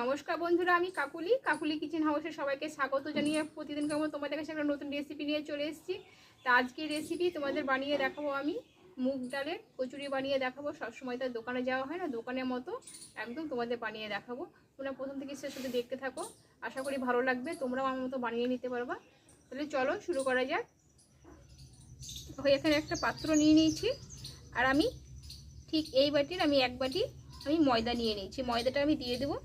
নমস্কার বন্ধুরা, আমি কাকুলি। কাকুলি কিচেন হাউসে সবাইকে স্বাগত জানিয়ে প্রতিদিন কেমন তোমাদের কাছে একটা নতুন রেসিপি নিয়ে চলে এসেছি। তা আজকের রেসিপি তোমাদের বানিয়ে দেখাবো আমি। মুগ ডালের কচুরি বানিয়ে দেখাবো। সবসময় তার দোকানে যাওয়া হয় না, দোকানের মতো একদম তোমাদের বানিয়ে দেখাবো। তোমরা প্রথম থেকে শেষ অবধি দেখতে থাকো। আশা করি ভালো লাগবে, তোমরাও আমার মতো বানিয়ে নিতে পারবা। তাহলে চলো শুরু করা যাক। তো এখানে একটা পাত্র নিয়ে নিয়েছি। আর আমি ঠিক এই বাটির, আমি এক বাটি আমি ময়দা নিয়ে নিয়েছি। ময়দাটা আমি দিয়ে দেবো।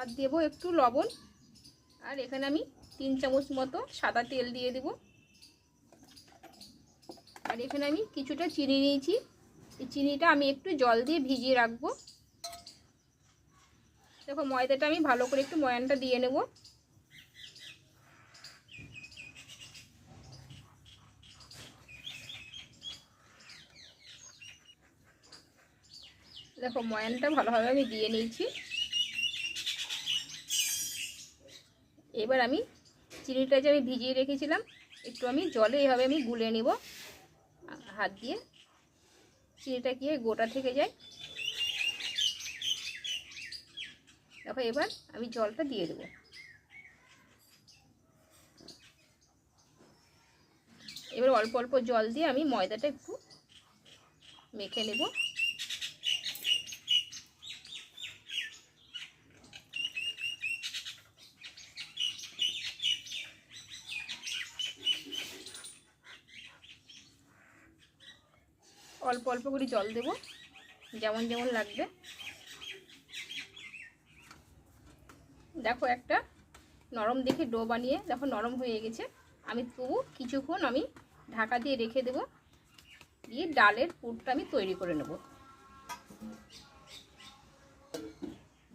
আর দেব একটু লবণ। আর এখানে আমি তিন চামচ মতো সাদা তেল দিয়ে দেব। আর এখানে আমি কিছুটা চিনি নিয়েছি। এই চিনিটা আমি একটু জল দিয়ে ভিজিয়ে রাখব। দেখো, ময়দাটা আমি ভালো করে একটু ময়ানটা দিয়ে নেব। দেখো, ময়ানটা ভালোভাবে আমি দিয়ে নিয়েছি। এবার আমি চিনিটা যে আমি ভিজিয়ে রেখেছিলাম, একটু আমি জলে এইভাবে আমি গুলে নেব। হাত দিয়ে চিনিটা গিয়ে গোটা থেকে যায়। দেখো এবার আমি জলটা দিয়ে দেবো। এবার অল্প অল্প জল দিয়ে আমি ময়দাটা একটু মেখে নেব। অল্প অল্প করে জল দেব, যেমন যেমন লাগবে। দেখো একটা নরম দেখে ডো বানিয়ে, দেখো নরম হয়ে গেছে। আমি তবু কিছুক্ষণ আমি ঢাকা দিয়ে রেখে দেব, দিয়ে ডালের পুরটা আমি তৈরি করে নেব।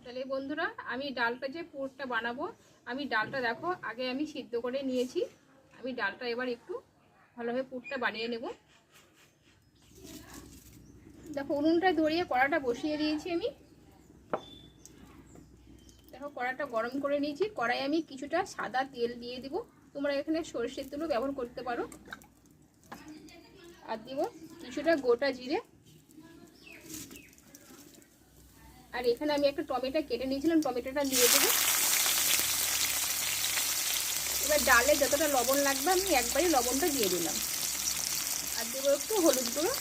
তাহলে বন্ধুরা, আমি ডালটা যে পুরটা বানাবো, আমি ডালটা দেখো, আগে আমি সিদ্ধ করে নিয়েছি। আমি ডালটা এবার একটু ভালোভাবে পুরটা বানিয়ে নেব। দেখো, উনুনটা ধরিয়ে কড়াটা বসিয়ে দিয়েছি আমি। দেখো, কড়াটা গরম করে নিয়েছি। কড়াই আমি কিছুটা সাদা তেল দিয়ে দিব। তোমরা এখানে সর্ষের তেলও ব্যবহার করতে পারো। আর দিব কিছুটা গোটা জিরে। আর এখানে আমি একটা টমেটো কেটে নিয়েছিলাম, টমেটোটা দিয়ে দেবো। এবার ডালে যতটা লবণ লাগবে, আমি একবারই লবণটা দিয়ে দিলাম। আর দেবো একটু হলুদ গুঁড়ো।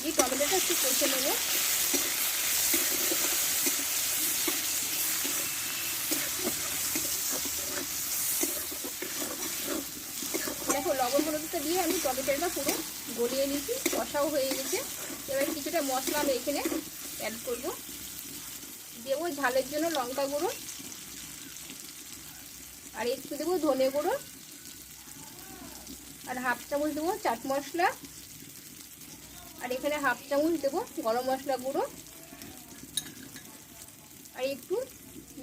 দিয়ে টমেটোটা একটু কষে নেব। দেখো, লবণ হলুদটা দিয়ে আমি টমেটোটা পুরো গলিয়ে নিয়েছি, কষাও হয়ে গেছে। এবার কিছুটা মশলা আমি এখানে অ্যাড করব। দেবো ঝালের জন্য লঙ্কা গুঁড়ো আর একটু দেবো ধনে গুঁড়ো। আর হাফ চামচ দেবো চাট মশলা। আর এখানে হাফ চামচ দেবো গরম মশলা গুঁড়ো। আর একটু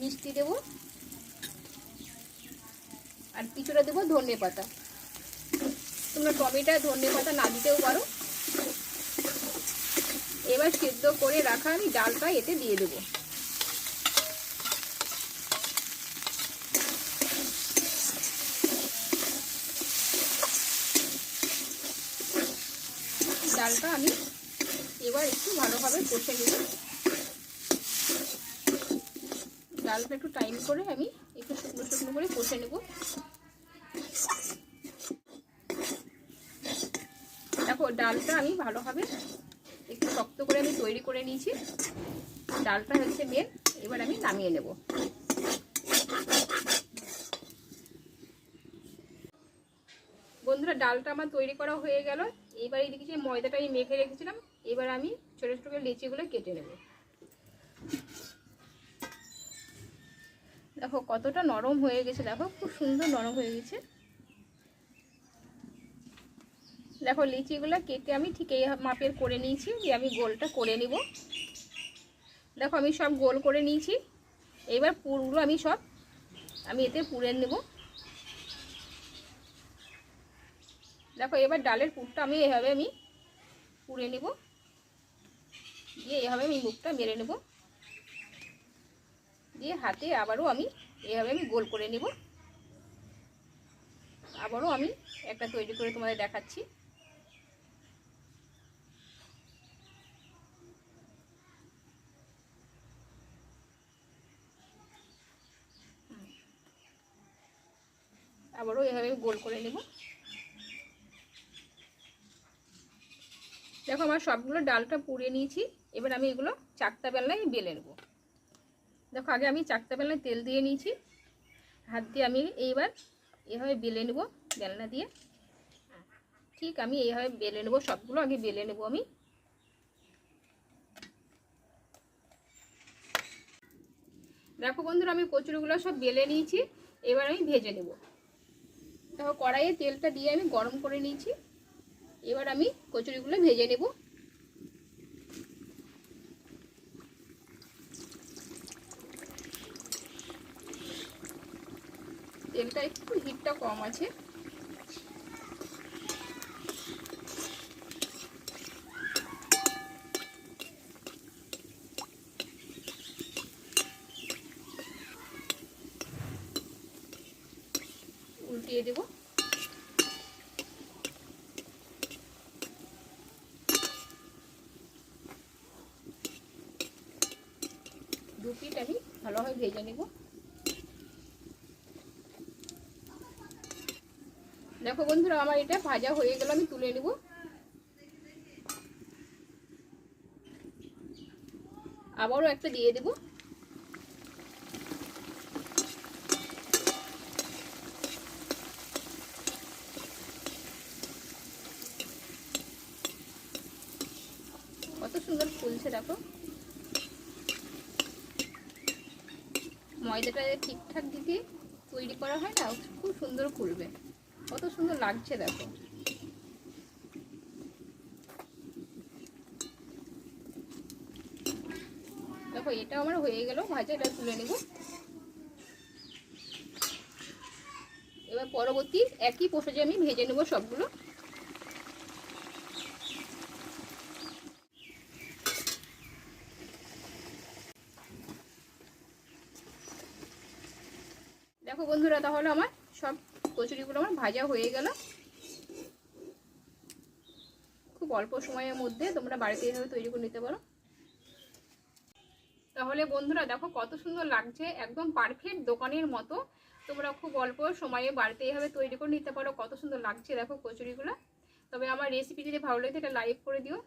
মিষ্টি দেব। আর কিছুটা দেবো ধনে পাতা। তোমরা টমেটো ধনে পাতা না দিতেও পারো। এবার সেদ্ধ করে রাখা আমি ডালটা এতে দিয়ে দেবো ডালটা আমি এবার একটু ভালোভাবে কষে নেব ডালটা একটু টাইম করে আমি একটু শুকনো শুকনো করে কষে নেব। দেখো, ডালটা আমি ভালোভাবে একটু শক্ত করে আমি তৈরি করে নিয়েছি। ডালটা হচ্ছে মেন এবার আমি নামিয়ে নেব। বন্ধুরা, ডালটা আমার তৈরি করা হয়ে গেল। এইবার এদিকে যে ময়দাটা আমি মেখে রেখেছিলাম এবার আমি ছোটো ছোটো করে লিচিগুলো কেটে নেব। দেখো কতটা নরম হয়ে গেছে, দেখো খুব সুন্দর নরম হয়ে গেছে। দেখো লিচিগুলো কেটে আমি ঠিক এই মাপের করে নিয়েছি যে আমি গোলটা করে নিব। দেখো আমি সব গোল করে নিয়েছি এবার পুরগুলো আমি সব আমি এতে পুড়ে নেব। দেখো এবার ডালের পুরটা আমি এভাবে আমি পুড়ে নেব। দিয়ে এভাবে আমি মুখটা মেরে নেব। দিয়ে হাতে আবারও আমি এভাবে আমি গোল করে নেব। আবারও আমি একটা তৈরি করে তোমাদের দেখাচ্ছি। আবারও এভাবে গোল করে নেব। দেখো আমার সবগুলো ডালটা পুড়িয়ে নিয়েছি। এবার আমি এগুলো চারটা বেলায় বেলে নেব। দেখো আগে আমি চারটা বেলায় তেল দিয়ে নিয়েছি। হাত দিয়ে আমি এইবার এভাবে বেলে নেব বেলনা দিয়ে। ঠিক আমি এইভাবে বেলে নেব, সবগুলো আগে বেলে নেব আমি। দেখো বন্ধুরা, আমি কচুরিগুলো সব বেলে নিয়েছি। এবার আমি ভেজে নেব। দেখো কড়াইয়ে তেলটা দিয়ে আমি গরম করে নিয়েছি। এবার আমি কচুরিগুলো ভেজে নেব। তেলটা একটু হিটটা কম আছে। উল্টিয়ে দেব। পিঠ আমি ভালোভাবে ভেজে নেব। দেখো বন্ধুরা, আমার এটা ভাজা হয়ে গেল, আমি তুলে নেব। আবারও একটা দিয়ে দেবো। কত সুন্দর ফুলছে, দেখো। ময়দাটা ঠিকঠাক দিকে তৈরি করা হয় না, খুব সুন্দর ফুলবে কত সুন্দর লাগছে, দেখো। দেখো, এটা আমার হয়ে গেল, ভাজা, এটা তুলে নেব। এবার পরবর্তী একই পোষাজে আমি ভেজে নেব সবগুলো। দেখো বন্ধুরা, তাহলে আমার সব কচুরিগুলো আমার ভাজা হয়ে গেল। খুব অল্প সময়ের মধ্যে তোমরা বাড়িতে এইভাবে তৈরি করে নিতে পারো। তাহলে বন্ধুরা, দেখো কত সুন্দর লাগছে, একদম পারফেক্ট দোকানের মতো। তোমরা খুব অল্প সময়ে বাড়িতে এইভাবে তৈরি করে নিতে পারো, কত সুন্দর লাগছে দেখো কচুরিগুলো। তবে আমার রেসিপি যদি ভালো লাগে এটা লাইক করে দিও।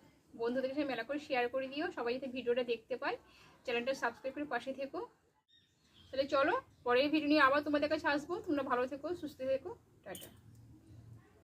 বন্ধুদের সাথে মেলা করে শেয়ার করে দিও। সবাই যাতে ভিডিওটা দেখতে পায় চ্যানেলটা সাবস্ক্রাইব করে পাশে থেকো। তাহলে চলো পরের ভিডিও নিয়ে আবার তোমাদের কাছে আসব। তোমরা ভালো থেকো, সুস্থ থেকো। টাটা।